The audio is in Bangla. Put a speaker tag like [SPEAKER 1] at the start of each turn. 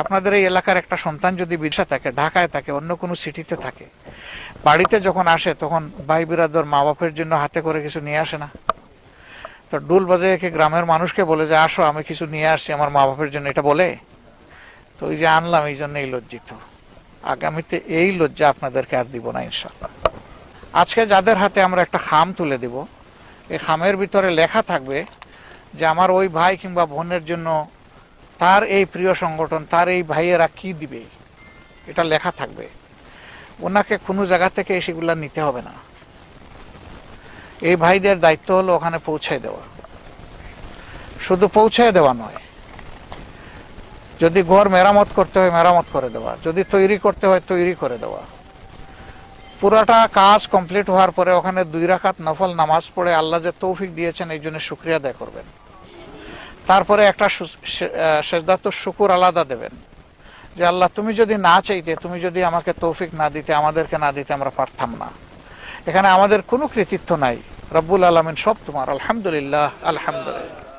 [SPEAKER 1] আপনাদের এই এলাকার একটা সন্তান যদি বিদেশে থাকে, ঢাকায় থাকে, অন্য কোনো সিটিতে থাকে, বাড়িতে যখন আসে, তখন ভাই বিরাদর মা বাপের জন্য হাতে করে কিছু নিয়ে আসে না। তো ডুল বাজে কি গ্রামের মানুষকে বলে যে, আসো, আমি কিছু নিয়ে আসছি আমার মা বাপের জন্য। এটা বলে? তো ওই যে আনলাম, এই জন্যই লজ্জিত। আগামীতে এই লজ্জা আপনাদেরকে আর দিব না ইনশাল্লাহ আজকে যাদের হাতে আমরা একটা খাম তুলে দিব, এই খামের ভিতরে লেখা থাকবে যে, আমার ওই ভাই কিংবা বোনের জন্য তার এই প্রিয় সংগঠন, তার এই ভাইয়েরা কি দিবে? এটা লেখা থাকবে। ওনাকে কোনো জায়গা থেকে সেগুলা নিতে হবে না। এই ভাইদের দায়িত্ব হলো ওখানে পৌঁছায় দেওয়া। শুধু পৌঁছায় দেওয়া নয়, যদি ঘর মেরামত করতে হয় মেরামত করে দেওয়া, যদি তৈরি করতে হয় তৈরি করে দেওয়া। পুরাটা কাজ কমপ্লিট হওয়ার পরে ওখানে দুই রাখাত নফল নামাজ পড়ে আল্লাহ যে তৌফিক দিয়েছেন, এই জন্য শুক্রিয়া আদায় করবেন। তারপরে একটা সেজদাত শুকুর আলাদা দেবেন। যে আল্লাহ, তুমি যদি না চাইতে, তুমি যদি আমাকে তৌফিক না দিতে, আমাদেরকে না দিতে আমরা পারতাম না। এখানে আমাদের কোনো কৃতিত্ব নাই। রব্বুল আলমিন সব তোমার। আলহামদুলিল্লাহ আলহামদুলিল্লাহ।